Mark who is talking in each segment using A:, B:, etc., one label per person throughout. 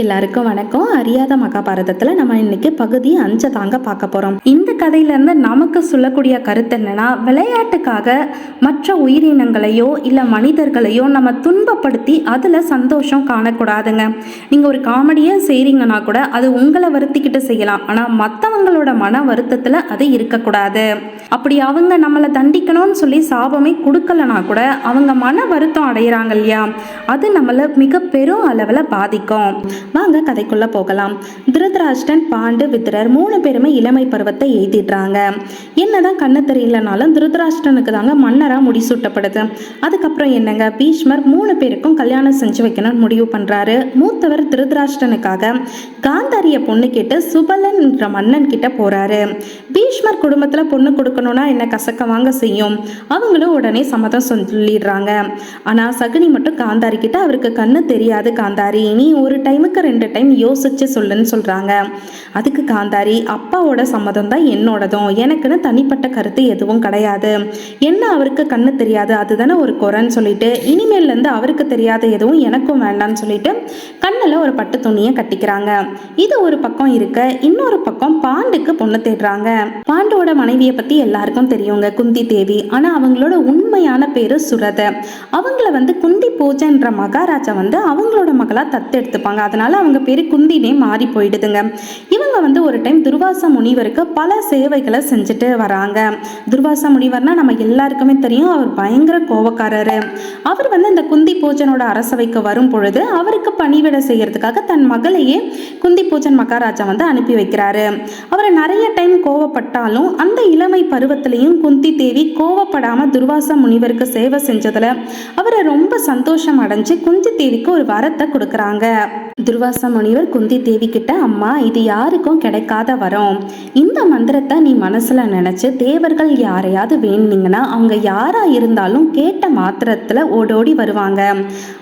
A: எல்லாருக்கும் வணக்கம். அறியாத மகாபாரதத்தில் நம்ம இன்னைக்கு பகுதி அஞ்சை தாங்க பார்க்க போகிறோம் இந்த கதையிலேருந்து நமக்கு சொல்லக்கூடிய கருத்து என்னன்னா விளையாட்டுக்காக மற்ற உயிரினங்களையோ இல்லை மனிதர்களையோ நம்ம துன்பப்படுத்தி அதில் சந்தோஷம் காணக்கூடாதுங்க. நீங்கள் ஒரு காமெடியாக செய்கிறீங்கன்னா கூட அது உங்களை வருத்திக்கிட்டு செய்யலாம். ஆனால் மற்றவங்களோட மன வருத்தத்தில் அது இருக்கக்கூடாது. அப்படி அவங்க நம்மளை தண்டிக்கணும்னு சொல்லி சாபமே கொடுக்கலனா கூட அவங்க மன வருத்தம் அடையிறாங்க இல்லையா? அது நம்மளை மிக பெரும் அளவில் பாதிக்கும். வாங்க கதைக்குள்ள போகலாம். திருதராஷ்டன் பாண்டு வித்ரர் மூணு பேருமே இளமை பருவத்தை எய்திடுறாங்க. என்னதான் கண்ணு தெரியலனாலும் திருதராஷ்டனுக்கு தாங்க மன்னரா முடிசூட்டப்படுது. அதுக்கப்புறம் என்னங்க? பீஷ்மர் மூணு பேருக்கும் கல்யாணம் செஞ்சு வைக்கணும்னு முடிவு பண்றாரு. மூத்தவர் திருதராஷ்டனுக்காக காந்தாரிய பொண்ணு கேட்டு சுபலன் என்ற மன்னன் கிட்ட போறாரு. பீஷ்மர் குடும்பத்துல பொண்ணு கொடுக்கணும்னா என்ன கசக்க வாங்க செய்யும்? அவங்களும் உடனே சம்மதம் சொல்லிடுறாங்க. ஆனா சகுனி மட்டும் காந்தாரி கிட்ட அவருக்கு கண்ணு தெரியாது காந்தாரி. நீ ஒரு டைமுக்கு ரெண்டு டைம் யோசிச்சு சொல்லுன்னு சொல்றாங்க. அதுக்கு காந்தாரி அப்பாவோட சம்மதம் தான் என்னோடதும். எனக்குன்னு தனிப்பட்ட கருத்து எதுவும் கிடையாது. என்ன அவருக்கு கண்ணு தெரியாது அதுதானே ஒரு குறைன்னு சொல்லிட்டு இனிமேல்ல இருந்து அவருக்கு தெரியாத எதுவும் எனக்கும் வேண்டாம்னு சொல்லிட்டு கண்ணில் ஒரு பட்டு துணியை கட்டிக்கிறாங்க. இது ஒரு பக்கம் இருக்க இன்னொரு பக்கம் பாண்டுக்கு பொண்ணு தேடுறாங்க. பாண்டோட மனைவியை பத்தி எல்லாருக்கும் தெரியுங்க குந்தி தேவி. ஆனால் அவங்களோட உண்மையான பேர் சுரத. அவங்கள வந்து குந்தி பூஜைன்ற மகாராஜா வந்து அவங்களோட மகளாக தத்தெடுத்துப்பாங்க. அதனால அவங்க பேர் குந்தினே மாறி போயிடுதுங்க. இவங்க வந்து ஒரு டைம் துர்வாச முனிவருக்கு பல சேவைகளை செஞ்சுட்டு வராங்க. துர்வாச முனிவர்னா நம்ம எல்லாருக்குமே தெரியும் அவர் பயங்கர கோவக்காரர். அவர் வந்து இந்த குந்தி பூஜனோட அரசவைக்கு வரும் பொழுது அவருக்கு பணிவிட செய்யறதுக்காக தன் மகளையே குந்தி பூஜன் மகாராஜா வந்து அனுப்பி வைக்கிறாரு. அவர் நிறைய டைம் கோவப்பட்டாலும் அந்த இளமை பருவத்திலையும் குந்தி தேவி கோவப்படாம துர்வாச முனிவருக்கு சேவை செஞ்சதுல அவரை ரொம்ப சந்தோஷம் அடைஞ்சு குந்தி தேவிக்கு ஒரு வரத்தை கொடுக்குறாங்க. துர்வாச முனிவர் குந்தி தேவி கிட்ட அம்மா இது யாருக்கும் கிடைக்காத வரம். இந்த மந்திரத்தை நீ மனசுல நினைச்சு தேவர்கள் யாரையாவது வேணுனீங்கன்னா அவங்க யாரா இருந்தாலும் கேட்ட மாத்திரத்துல ஓடோடி வருவாங்க.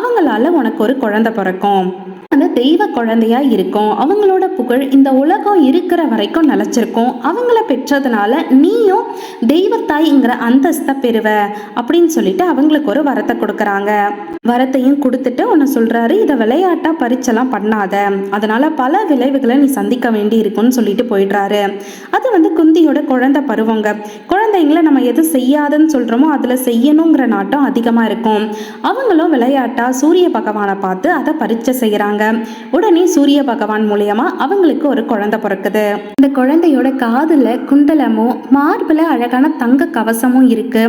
A: அவங்களால உனக்கு ஒரு குழந்தை பிறக்கும். அந்த தெய்வ குழந்தையா இருக்கும். அவங்களோட புகழ் இந்த உலகம் இருக்கிற வரைக்கும் நிலச்சிருக்கும். அவங்கள பெற்றதுனால நீயும் தெய்வத்தாய்ங்கிற அந்தஸ்தை பெறுவ அப்படின்னு சொல்லிட்டு அவங்களுக்கு ஒரு வரத்தை கொடுக்குறாங்க. வரத்தையும் கொடுத்துட்டு ஒன்று சொல்றாரு இதை விளையாட்டா பரிச்செல்லாம் பண்ணாத. அதனால பல விளைவுகளை நீ சந்திக்க வேண்டி இருக்கும்னு சொல்லிட்டு போயிடுறாரு. அது வந்து குந்தியோட குழந்தை பருவங்க. குழந்தைங்கள நம்ம எது செய்யாதுன்னு சொல்றோமோ அதுல செய்யணுங்கிற நாட்டம் அதிகமா இருக்கும். அவங்களும் விளையாட்டா சூரிய பகவானை பார்த்து அதை பரீட்சை செய்யறாங்க உடனே சூரிய பகவான் மூலியமா அவங்களுக்கு ஒரு குழந்தை பிறக்குது. இந்த குழந்தையோட காதுல குண்டலமும் மார்பில் அழகான தங்க கவசமும் இருக்கு.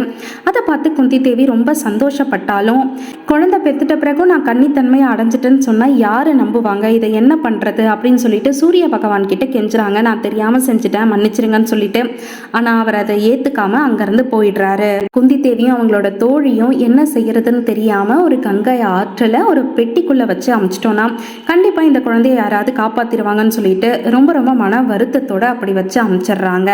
A: அதை பார்த்து குந்தி தேவி ரொம்ப சந்தோஷப்பட்டாலும் குழந்தை பெத்துட்ட பிறகும் நான் கன்னித்தன்மையை அடைஞ்சிட்டேன்னு சொன்னா யாரு நம்புவாங்க? இதை என்ன பண்றது? அப்படின்னு சொல்லிட்டு சூரிய பகவான் கிட்ட கெஞ்சுறாங்க. நான் தெரியாம செஞ்சுட்டேன் மன்னிச்சிருங்கன்னு சொல்லிட்டு. ஆனா அவர் அதை ஏத்துக்காம அங்கிருந்து போயிடுறாரு. குந்தி தேவியும் அவங்களோட தோழியும் என்ன செய்யறதுன்னு தெரியாம ஒரு கங்கை ஆற்றுல ஒரு பெட்டிக்குள்ள வச்சு அமைச்சிட்டோம்னா கண்டிப்பா இந்த குழந்தைய யாராவது காப்பாற்றிடுவாங்கன்னு சொல்லிட்டு ரொம்ப ரொம்ப மன வருத்தத்தோட அப்படி வச்சு அமைச்சிடுறாங்க.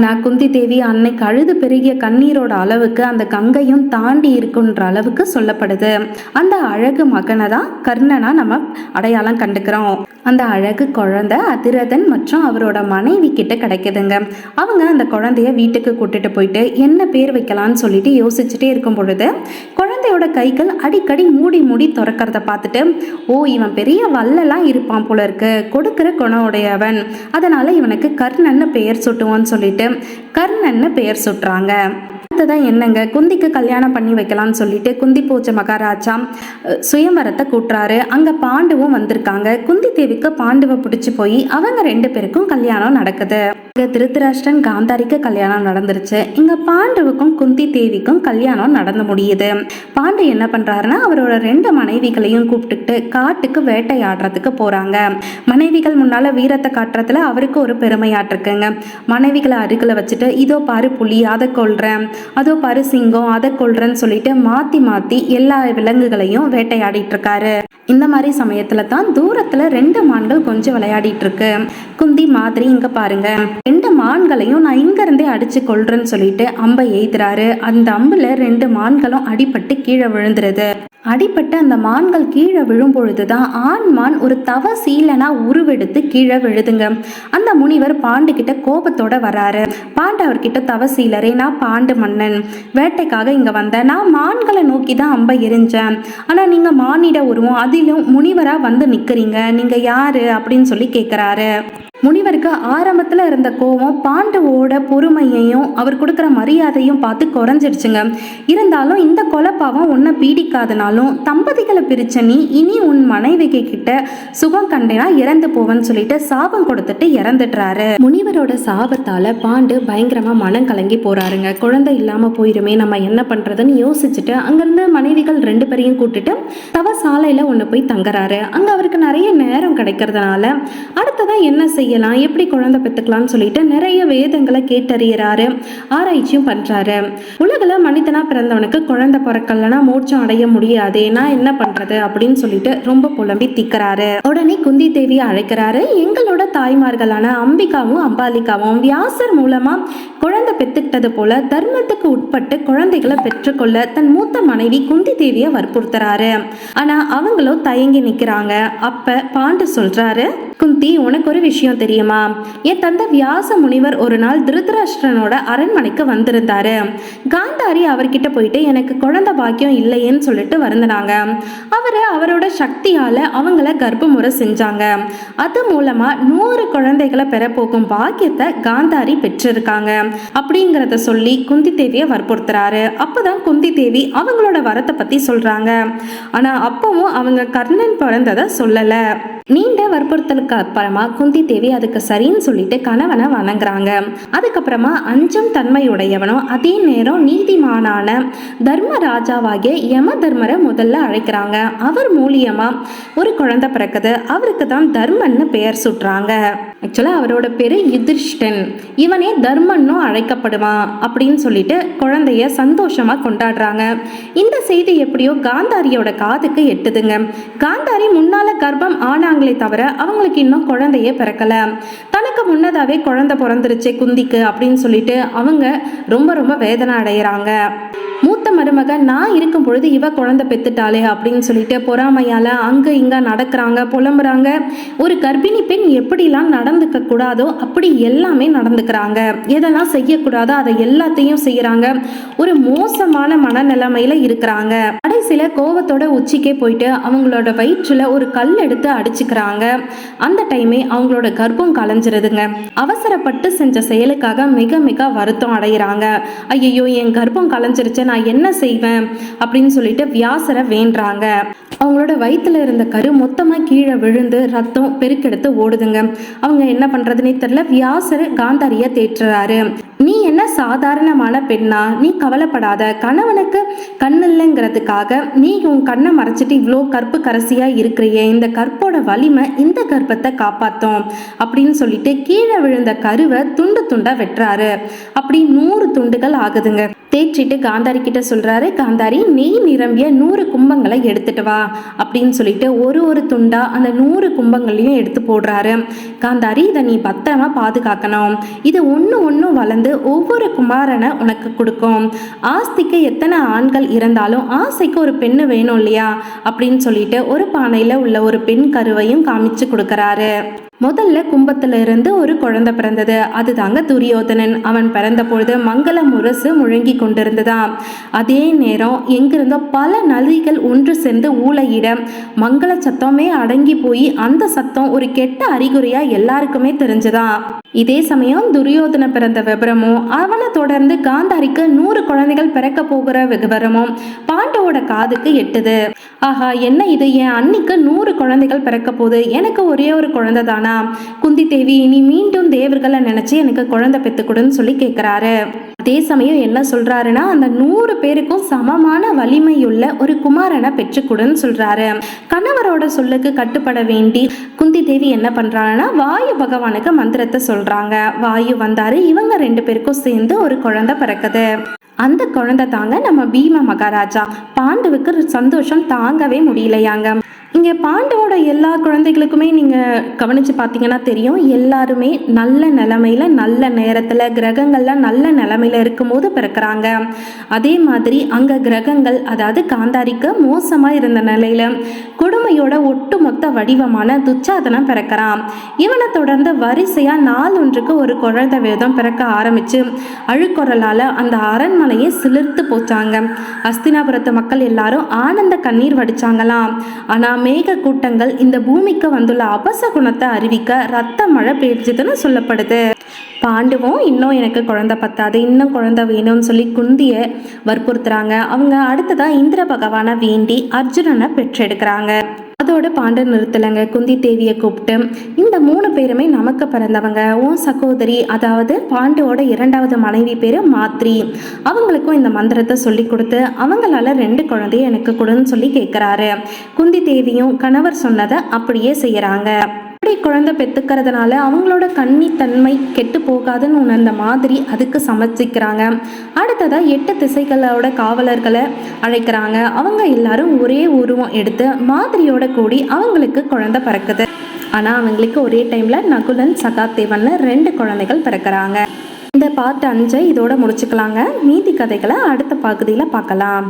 A: ஆனா குந்தி தேவி அன்னைக்கு அழுது பெருகிய கண்ணீரோட அளவுக்கு அந்த கங்கையும் தாண்டி இருக்குன்ற அளவுக்கு சொல்லப்படுது. அந்த அழகு மகனை தான் கர்ணனா நம்ம அடையாளம் கண்டுக்கிறோம். அந்த அழகு குழந்தை அதிரதன் மற்றும் அவரோட மனைவி கிட்ட கிடைக்குதுங்க. அவங்க அந்த குழந்தைய வீட்டுக்கு கூட்டிட்டு போயிட்டு என்ன பேர் வைக்கலாம்னு சொல்லிட்டு யோசிச்சுட்டே இருக்கும் பொழுது குழந்தையோட கைகள் அடிக்கடி மூடி மூடி திறக்கிறத பார்த்துட்டு ஓ இவன் பெரிய வல்லலாம் இருப்பான் போல இருக்கு. கொடுக்கிற குணம் உடையவன். அதனால இவனுக்கு கர்ணன்னு பெயர் சுட்டுவோன்னு சொல்லிட்டு கர்ணன்னு பெயர் சுட்டுறாங்க. அடுத்ததான் என்னங்க? குந்திக்கு கல்யாணம் பண்ணி வைக்கலாம்னு சொல்லிட்டு குந்தி பூஜை மகாராஜா சுயம்பரத்தை கூட்டுறாரு. அங்க பாண்டுவும் வந்திருக்காங்க. குந்தி தேவிக்கு பாண்டுவை பிடிச்சி போய் அவங்க ரெண்டு பேருக்கும் கல்யாணம் நடக்குது. இங்கே திருத்தராஷ்டிரன் காந்தாரிக்கு கல்யாணம் நடந்துருச்சு. இங்கே பாண்டுவுக்கும் குந்தி தேவிக்கும் கல்யாணம் நடந்து முடியுது. பாண்டு என்ன பண்ணுறாருன்னா அவரோட ரெண்டு மனைவிகளையும் கூப்பிட்டுக்கிட்டு காட்டுக்கு வேட்டையாடுறதுக்கு போகிறாங்க மனைவிகள் முன்னால் வீரத்தை காட்டுறதுல அவருக்கு ஒரு பெருமையாட்டிருக்குங்க. மனைவிகளை அருகில் வச்சுட்டு இதோ பாரு புலி அதை கொல்றேன். அதோ பருசிங்கம் அதை கொள்றேன்னு சொல்லிட்டு மாத்தி மாத்தி எல்லா விலங்குகளையும் வேட்டையாடிட்டு இருக்காரு. இந்த மாதிரி சமயத்துல தான் தூரத்துல ரெண்டு மான்கள் கொஞ்சம் விளையாடிட்டு இருக்கு. குந்தி மாதிரி இங்க பாருங்க. ரெண்டு மான்களையும் நான் இங்க இருந்தே அடிச்சு கொள்றேன்னு சொல்லிட்டு அம்பை எய்துறாரு அந்த அம்புல ரெண்டு மான்களும் அடிபட்டு கீழே விழுந்துருது. அடிபட்டு அந்த மான்கள் கீழே விழும் பொழுதுதான் ஆண் மான் ஒரு தவ சீலனா உருவெடுத்து கீழே விழுதுங்க. அந்த முனிவர் பாண்டு கிட்ட கோபத்தோட வராரு. பாண்டு அவர்கிட்ட தவ சீலரே நான் பாண்டு மன்னன். வேட்டைக்காக இங்க வந்தேன். நான் மான்களை நோக்கி தான் அம்பை எரிஞ்சேன். ஆனா நீங்க மானிட உருவம் அதிலும் முனிவரா வந்து நிக்கிறீங்க. நீங்க யாரு அப்படின்னு சொல்லி கேக்குறாரு. முனிவருக்கு ஆரம்பத்துல இருந்த கோவம் பாண்டவோட பொறுமையையும் அவர் கொடுக்குற மரியாதையும் பார்த்து குறைஞ்சிடுச்சுங்க. இருந்தாலும் இந்த கொலப்பாவம் உன்னை பீடிக்காதனாலும் தம்பதிகளை பிரிச்ச நீ இனி உன் மனைவிக்கு கிட்ட சுகம் கண்டேனா இறந்து போவன்னு சொல்லிட்டு சாபம் கொடுத்துட்டு இறந்துடுறாரு. முனிவரோட சாபத்தால பாண்டு பயங்கரமா மனம் கலங்கி போறாருங்க. குழந்தை இல்லாம போயிருமே நம்ம என்ன பண்றதுன்னு யோசிச்சுட்டு அங்கிருந்து மனைவிகள் ரெண்டு பேரையும் கூட்டிட்டு தவ சாலையில ஒன்று போய் தங்குறாரு. அங்க அவருக்கு நிறைய நேரம் கிடைக்கிறதுனால அடுத்ததான் என்ன செய்யலாம் எப்படி குழந்தை பெற்றுக்கலாம்னு சொல்லிட்டு நிறைய வேதங்களை கேட்டறியறாரு ஆராய்ச்சியும் பண்றாரு. உலகில் மனிதனா பிறந்தவனுக்கு குழந்தை பிறக்கலனா மோட்சம் அடைய முடியாதே. நான் என்ன பண்றது அப்படின்னு சொல்லிட்டு ரொம்ப புலம்பி திக்கிறாரு. உடனே குந்தி தேவியை அழைக்கிறாரு. எங்களோட தாய்மார்களான அம்பிகாவும் அம்பாலிகாவும் வியாசர் மூலமா குழந்தை பெற்றுக்கிட்டது போல தர்மத்துக்கு உட்பட்டு குழந்தைகளை பெற்றுக்கொள்ள தன் மூத்த மனைவி குந்தி தேவியை வற்புறுத்துறாரு. ஆனா அவங்களும் தயங்கி நிக்கிறாங்க. அப்ப பாண்டு சொல்றாரு குந்தி உனக்கு ஒரு விஷயம் தெரியுமா? என் தந்தை வியாச முனிவர் ஒரு நாள் திருதராஷ்டிரனோட அரண்மனைக்கு வந்திருந்தாரு. காந்தாரி அவர்கிட்ட போயிட்டு எனக்கு குழந்தை பாக்கியம் இல்லையேன்னு சொல்லிட்டு வருந்தினாங்க. அவரு அவரோட சக்தியால அவங்கள கர்ப்பமுறை செஞ்சாங்க. அது மூலமா நூறு குழந்தைகளை பெறப்போகும் பாக்கியத்தை காந்தாரி பெற்றிருக்காங்க. அப்படிங்கிறத சொல்லி குந்தி தேவியை வற்புறுத்துறாரு. அப்பதான் குந்தி தேவி அவங்களோட வரத்தை பத்தி சொல்றாங்க. ஆனா அப்பவும் அவங்க கர்ணன் பிறந்ததை சொல்லலை. நீண்ட வற்புறுத்தலுக்கு அப்புறமா குந்தி தேவி அதுக்கு சரின்னு சொல்லிட்டு கணவனை வணங்குறாங்க. அதுக்கப்புறமா அஞ்சம் தன்மையுடையவனும் அதே நேரம் நீதிமானான தர்மராஜாவாகிய யம தர்மரை முதல்ல அழைக்கிறாங்க. அவர் மூலியமா ஒரு குழந்தை பிறக்குது. அவருக்கு தான் தர்மன்னு பெயர் சுட்டுறாங்க. ஆக்சுவலாக அவரோட பேர் யுதிர்ஷ்டன் இவனே தர்மன்னும் அழைக்கப்படுவான் அப்படின்னு சொல்லிட்டு குழந்தைய சந்தோஷமாக கொண்டாடுறாங்க. இந்த செய்தி எப்படியோ காந்தாரியோட காதுக்கு எட்டுதுங்க. காந்தாரி முன்னால கர்ப்பம் ஆனாங்களே தவிர அவங்களுக்கு இன்னும் குழந்தையே பிறக்கல. தனக்கு முன்னதாகவே குழந்தை பிறந்துருச்சு குந்திக்கு அப்படின்னு சொல்லிட்டு அவங்க ரொம்ப ரொம்ப வேதனை அடைகிறாங்க மூத்த மருமக நான் இருக்கும் பொழுது இவ குழந்தை பெத்துட்டாளே அப்படின்னு சொல்லிட்டு பொறாமையால அங்க இங்க நடக்கிறாங்க புலம்புறாங்க. ஒரு கர்ப்பிணி பெண் எப்படிலாம் நடந்துக்க கூடாதோ அப்படி எல்லாமே நடந்துக்கிறாங்க. எதெல்லாம் செய்யக்கூடாதோ அதை எல்லாத்தையும் செய்யறாங்க ஒரு மோசமான மனநிலைமையில இருக்கிறாங்க. கடைசியில கோவத்தோட உச்சிக்கே போயிட்டு அவங்களோட வயிற்றுல ஒரு கல் எடுத்து அடிச்சுக்கிறாங்க. அந்த டைமே அவங்களோட கர்ப்பம் கலைஞ்சிருதுங்க. அவசரப்பட்டு செஞ்ச செயலுக்காக மிக மிக வருத்தம் அடைகிறாங்க ஐயோ என் கர்ப்பம் கலைஞ்சிருச்சு நான் என்ன செய்வேன்? அப்படின்னு சொல்லிட்டு வியாசரை வேண்டுறாங்க. அவங்களோட வயிற்றுல இருந்த கரு மொத்தமாக கீழே விழுந்து ரத்தம் பெருக்கெடுத்து ஓடுதுங்க. அவங்க என்ன பண்றதுன்னே தெரில வியாசர் காந்தாரியை தேற்றுறாரு. நீ என்ன சாதாரணமான பெண்ணா? நீ கவலைப்படாத. கணவனுக்கு கண்ணில்லைங்கிறதுக்காக நீ உன் கண்ணை மறைச்சிட்டு இவ்வளோ கற்பு கரசியா இருக்கிறியே. இந்த கற்போட வலிமை இந்த கர்ப்பத்தை காப்பாற்றும் அப்படின்னு சொல்லிட்டு கீழே விழுந்த கருவை துண்டு துண்டா வெட்டுறாரு. அப்படி நூறு துண்டுகள் ஆகுதுங்க. தேய்ச்சிட்டு காந்தாரி கிட்ட சொல்கிறாரு காந்தாரி நெய் நிரம்பிய நூறு கும்பங்களை எடுத்துட்டு வா அப்படின்னு சொல்லிட்டு ஒரு ஒரு துண்டா அந்த நூறு கும்பங்களையும் எடுத்து போடுறாரு. காந்தாரி இதை நீ பத்திரமா பாதுகாக்கணும். இது ஒன்று ஒன்றும் வளர்ந்து ஒவ்வொரு குமாரனை உனக்கு கொடுக்கும். ஆஸ்திக்கு எத்தனை ஆண்கள் இருந்தாலும் ஆசைக்கு ஒரு பெண்ணு வேணும் இல்லையா? அப்படின்னு சொல்லிட்டு ஒரு பானையில் உள்ள ஒரு பெண் கருவையும் காமிச்சு கொடுக்குறாரு. முதல்ல கும்பத்துல இருந்து ஒரு குழந்தை பிறந்தது. அதுதாங்க துரியோதனன். அவன் பிறந்த பொழுது மங்கள முரசு முழங்கி கொண்டிருந்ததாம். அதே நேரம் எங்கிருந்தோ பல நதிகள் ஒன்று சேர்ந்து ஊழையிட மங்கள சத்தமே அடங்கி போய் அந்த சத்தம் ஒரு கெட்ட அறிகுறியா எல்லாருக்குமே தெரிஞ்சதாம். இதே சமயம் துரியோதன பிறந்த விவரமும் அவனை தொடர்ந்து காந்தாரிக்கு நூறு குழந்தைகள் பிறக்க போகிற விவரமும் பாண்டவோட காதுக்கு எட்டுது. ஆஹா என்ன இது? என் அன்னிக்கு நூறு குழந்தைகள் பிறக்க போகுது. எனக்கு ஒரே ஒரு குழந்தை தானே குந்தி தேவி இனி மீண்டும் தேவர்களை நினைச்சு எனக்கு குழந்தை பெத்துக்கொடுன்னு சொல்லி கேட்குறாரு அதே சமயம் என்ன சொல்றாருன்னா அந்த நூறு பேருக்கும் சமமான வலிமையுள்ள ஒரு குமாரனை பெற்றுக்கொடுன்னு சொல்றாரு. கணவரோட சொல்லுக்கு கட்டுப்பட வேண்டி குந்தி தேவி என்ன பண்றாங்கன்னா வாயு பகவானுக்கு மந்திரத்தை சொல்றாங்க. வாயு வந்தாரு இவங்க ரெண்டு பேருக்கும் சேர்ந்து ஒரு குழந்தை பிறக்குது. அந்த குழந்தை தாங்க நம்ம பீம மகாராஜா. பாண்டுவுக்கு சந்தோஷம் தாங்கவே முடியலையாங்க. இங்கே பாண்டவோட எல்லா குழந்தைகளுக்குமே நீங்கள் கவனித்து பார்த்தீங்கன்னா தெரியும். எல்லாருமே நல்ல நிலமையில நல்ல நேரத்தில் கிரகங்கள்லாம் நல்ல நிலமையில இருக்கும்போது பிறக்கிறாங்க. அதே மாதிரி அங்கே கிரகங்கள் அதாவது காந்தாரிக்கு மோசமாக இருந்த நிலையில் கொடுமையோட ஒட்டுமொத்த வடிவமான துச்சாதனம் பிறக்கிறான். இவனை தொடர்ந்து வரிசையாக நாளொன்றுக்கு ஒரு குழந்தை வேதம் பிறக்க ஆரம்பித்து அழுக்குறலால் அந்த அரண்மனையை சிலிர்த்து போச்சாங்க. அஸ்தினாபுரத்து மக்கள் எல்லாரும் ஆனந்த கண்ணீர் வடிச்சாங்களாம். ஆனால் மேக கூட்டங்கள் இந்த பூமிக்கு வந்துள்ள அபச குணத்தை அறிவிக்க ரத்த மழை பெய்ஞ்சதுன்னு சொல்லப்படுது. பாண்டுவும் இன்னும் எனக்கு குழந்தை பத்தாது இன்னும் குழந்தை வேணும்னு சொல்லி குந்தியை வற்புறுத்துறாங்க. அவங்க அடுத்ததாக இந்திர பகவானை வேண்டி அர்ஜுனனை பெற்றெடுக்கிறாங்க. அதோட பாண்டன் நிறுத்தலைங்க குந்தி தேவியை கூப்பிட்டு இந்த மூணு பேருமே நமக்கு பிறந்தவங்க. உன் சகோதரி அதாவது பாண்டுவோட இரண்டாவது மனைவி பேர் மாத்ரி. அவங்களுக்கும் இந்த மந்திரத்தை சொல்லி கொடுத்து அவங்களால ரெண்டு குழந்தைய எனக்கு கொடுன்னு சொல்லி கேட்குறாரு குந்தி தேவியும் கணவர் சொன்னதை அப்படியே செய்கிறாங்க அப்படி குழந்தை பெற்றுக்கிறதுனால அவங்களோட கன்னித்தன்மை கெட்டு போகாதுன்னு உணர்ந்த மாதிரி அதுக்கு சமர்ப்பிக்கிறாங்க அடுத்ததாக எட்டு திசைகளோட காவலர்களை அழைக்கிறாங்க. அவங்க எல்லாரும் ஒரே உருவம் எடுத்து மாதிரியோட கூடி அவங்களுக்கு குழந்தை பிறக்குது. ஆனால் அவங்களுக்கு ஒரே டைமில் நகுலன் சகாதேவன் ரெண்டு குழந்தைகள் பிறக்கிறாங்க. இந்த பார்ட் அஞ்சை இதோட முடிச்சுக்கலாங்க. மீதி கதைகளை அடுத்த பகுதியில் பார்க்கலாம்.